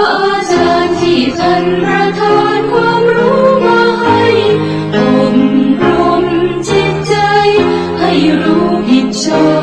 อาจารย์ที่ท่านประทานความรู้มาให้อบรมจิตใจ ให้รู้ผิดชอบ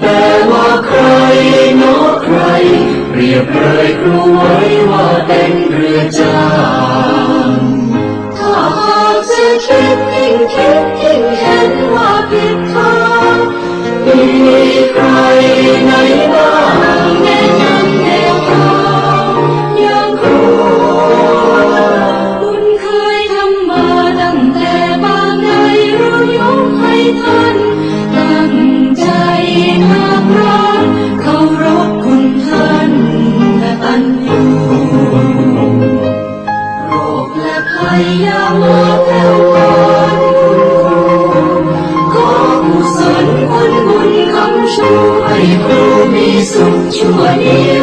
แต่ว่าใครโนาใคร เรียบเลยครูไว้ว่าเป็นเรือจ้าถ้าหากจะคิดยิ่งคิดยิ่งเห็นว่าผิดทางมีใคร Yeah.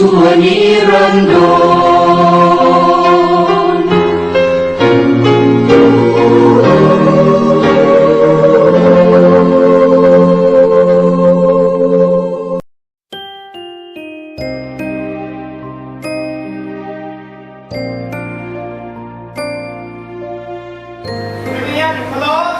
sumanirandon. Hello?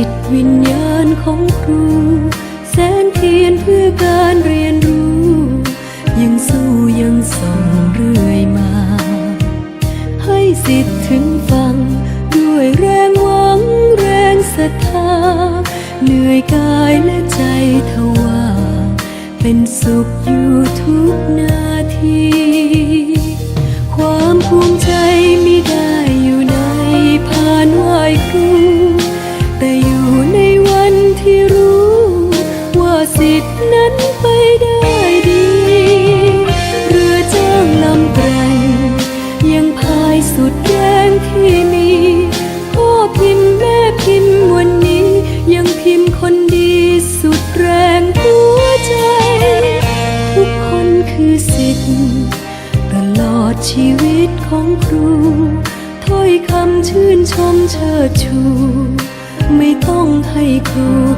ิตวิญญาณของครูแสนเพียนเพื่อการเรียนรู้ ยังสู้ยังส่งเรื่อยมา ให้สิทธิ์ถึงฟัง ด้วยแรงหวังแรงศรัทธา เหนื่อยกายและใจทว่า เป็นสุขอยู่ทุกนาที ความภูมิใจมี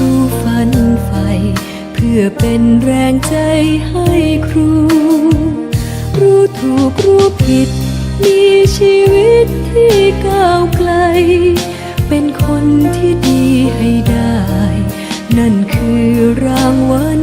ู พื่อเป็นแรงใจให้ครู รู้ถูกรู้ผิด มีชีวิตที่ก้าวไกล เป็นคนที่ดีให้ได้ นั่นคือรางวัล